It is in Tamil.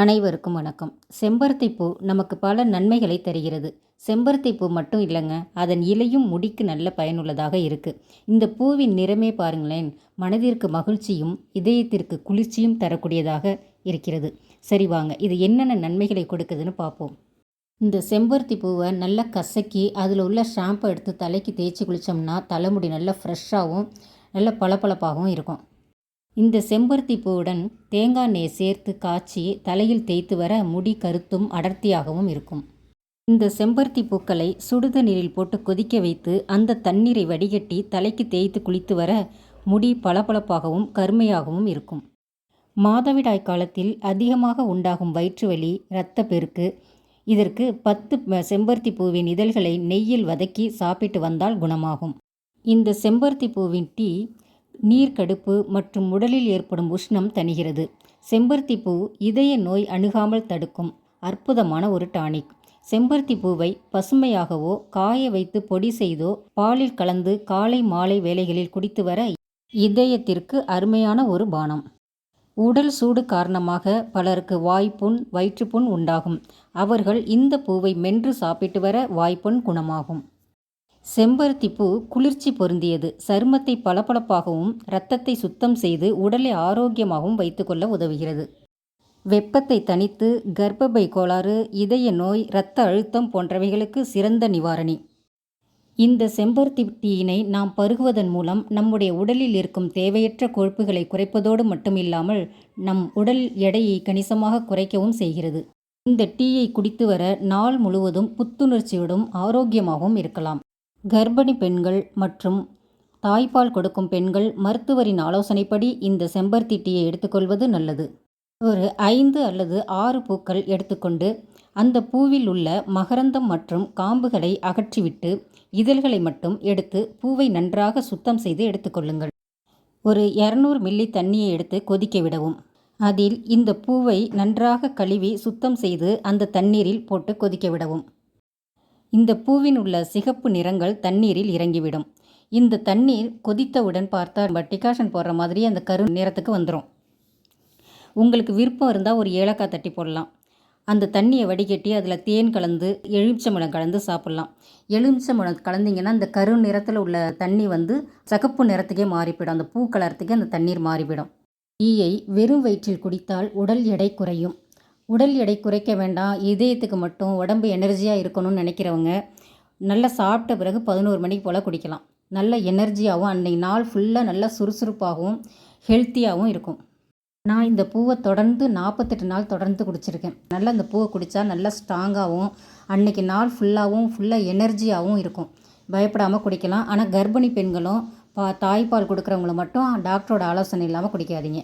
அனைவருக்கும் வணக்கம். செம்பருத்தி பூ நமக்கு பல நன்மைகளை தருகிறது. செம்பருத்தி பூ மட்டும் இல்லைங்க அதன் இலையும் முடிக்கு நல்ல பயனுள்ளதாக இருக்குது இந்த பூவின் நிறமே பாருங்களேன் மனதிற்கு மகிழ்ச்சியும் இதயத்திற்கு குளிர்ச்சியும் தரக்கூடியதாக இருக்கிறது. சரி வாங்க இது என்னென்ன நன்மைகளை கொடுக்குதுன்னு பார்ப்போம். இந்த செம்பருத்தி பூவை நல்லா கசக்கி அதில் உள்ள ஷாம்பை எடுத்து தலைக்கு தேய்ச்சி குளித்தோம்னா தலைமுடி நல்லா ஃப்ரெஷ்ஷாகவும் நல்ல பளபளப்பாகவும் இருக்கும். இந்த செம்பருத்தி பூவுடன் தேங்காய் நெய் சேர்த்து காய்ச்சி தலையில் தேய்த்து வர முடி கருத்தும் அடர்த்தியாகவும் இருக்கும். இந்த செம்பருத்தி பூக்களை சுடுதண்ணீரில் போட்டு கொதிக்க வைத்து அந்த தண்ணீரை வடிகட்டி தலைக்கு தேய்த்து குளித்து வர முடி பளபளப்பாகவும் கருமையாகவும் இருக்கும். மாதவிடாய் காலத்தில் அதிகமாக உண்டாகும் வயிற்றுவலி இரத்தப்பெருக்கு இதற்கு பத்து செம்பருத்தி பூவின் இதழ்களை நெய்யில் வதக்கி சாப்பிட்டு வந்தால் குணமாகும். இந்த செம்பருத்தி பூவின் டீ நீர்க்கடுப்பு மற்றும் உடலில் ஏற்படும் உஷ்ணம் தணிகிறது. செம்பருத்தி பூ இதய நோய் அணுகாமல் தடுக்கும் அற்புதமான ஒரு டானிக். செம்பருத்தி பூவை பசுமையாகவோ காய வைத்து பொடி செய்தோ பாலில் கலந்து காலை மாலை வேளைகளில் குடித்து வர இதயத்திற்கு அருமையான ஒரு பானம். உடல் சூடு காரணமாக பலருக்கு வாய்ப்புண் வயிற்றுப்புண் உண்டாகும். அவர்கள் இந்த பூவை மென்று சாப்பிட்டு வர வாய்ப்புண் குணமாகும். செம்பருத்தி பூ குளிர்ச்சி பொருந்தியது. சருமத்தை பளபளப்பாகவும் இரத்தத்தை சுத்தம் செய்து உடலை ஆரோக்கியமாகவும் வைத்துக்கொள்ள உதவுகிறது. வெப்பத்தை தணித்து கர்ப்பப்பை கோளாறு இதய நோய் இரத்த அழுத்தம் போன்றவைகளுக்கு சிறந்த நிவாரணி. இந்த செம்பருத்தி டீயினை நாம் பருகுவதன் மூலம் நம்முடைய உடலில் இருக்கும் தேவையற்ற கொழுப்புகளை குறைப்பதோடு மட்டுமில்லாமல் நம் உடல் எடையை கணிசமாக குறைக்கவும் செய்கிறது. இந்த டீயை குடித்து வர நாள் முழுவதும் புத்துணர்ச்சியோடும் ஆரோக்கியமாகவும் இருக்கலாம். கர்ப்பிணி பெண்கள் மற்றும் தாய்ப்பால் கொடுக்கும் பெண்கள் மருத்துவரின் ஆலோசனைப்படி இந்த செம்பருத்தி டீயை எடுத்துக்கொள்வது நல்லது. ஒரு ஐந்து அல்லது ஆறு பூக்கள் எடுத்துக்கொண்டு அந்த பூவில் உள்ள மகரந்தம் மற்றும் காம்புகளை அகற்றிவிட்டு இதழ்களை மட்டும் எடுத்து பூவை நன்றாக சுத்தம் செய்து எடுத்துக்கொள்ளுங்கள். ஒரு இரநூறு மில்லி தண்ணியை எடுத்து கொதிக்க விடவும். அதில் இந்த பூவை நன்றாக கழுவி சுத்தம் செய்து அந்த தண்ணீரில் போட்டு கொதிக்க விடவும். இந்த பூவின் உள்ள சிகப்பு நிறங்கள் தண்ணீரில் இறங்கிவிடும். இந்த தண்ணீர் கொதித்தவுடன் பார்த்தா நம்ம டிகாஷன் போடுற மாதிரி அந்த கரு நிறத்துக்கு வந்துடும் உங்களுக்கு விருப்பம் இருந்தால் ஒரு ஏலக்காய் தட்டி போடலாம். அந்த தண்ணியை வடிகட்டி அதில் தேன் கலந்து எலுமிச்சம்பழம் கலந்து சாப்பிட்லாம். எலுமிச்சம்பழம் கலந்திங்கன்னா அந்த கரு நிறத்தில் உள்ள தண்ணி வந்து சகப்பு நிறத்துக்கே மாறிவிடும் அந்த பூ கலரத்துக்கே அந்த தண்ணீர் மாறிவிடும். ஈயை வெறும் வயிற்றில் குடித்தால் உடல் எடை குறையும். உடல் எடை குறைக்க வேண்டாம் இதயத்துக்கு மட்டும் உடம்பு எனர்ஜியாக இருக்கணும்னு நினைக்கிறவங்க நல்லா சாப்பிட்ட பிறகு பதினோரு மணிக்கு போல் குடிக்கலாம். நல்ல எனர்ஜியாகவும் அன்னைக்கு நாள் ஃபுல்லாக நல்லா சுறுசுறுப்பாகவும் ஹெல்த்தியாகவும் இருக்கும். நான் இந்த பூவை தொடர்ந்து நாற்பத்தெட்டு நாள் தொடர்ந்து குடிச்சிருக்கேன். நல்லா இந்த பூவை குடித்தா நல்லா ஸ்ட்ராங்காகவும் அன்னைக்கு நாள் ஃபுல்லாகவும் ஃபுல்லாக எனர்ஜியாகவும் இருக்கும். பயப்படாமல் குடிக்கலாம். ஆனால் கர்ப்பிணி பெண்களும் பா தாய்ப்பால் கொடுக்குறவங்கள மட்டும் டாக்டரோட ஆலோசனை இல்லாமல் குடிக்காதீங்க.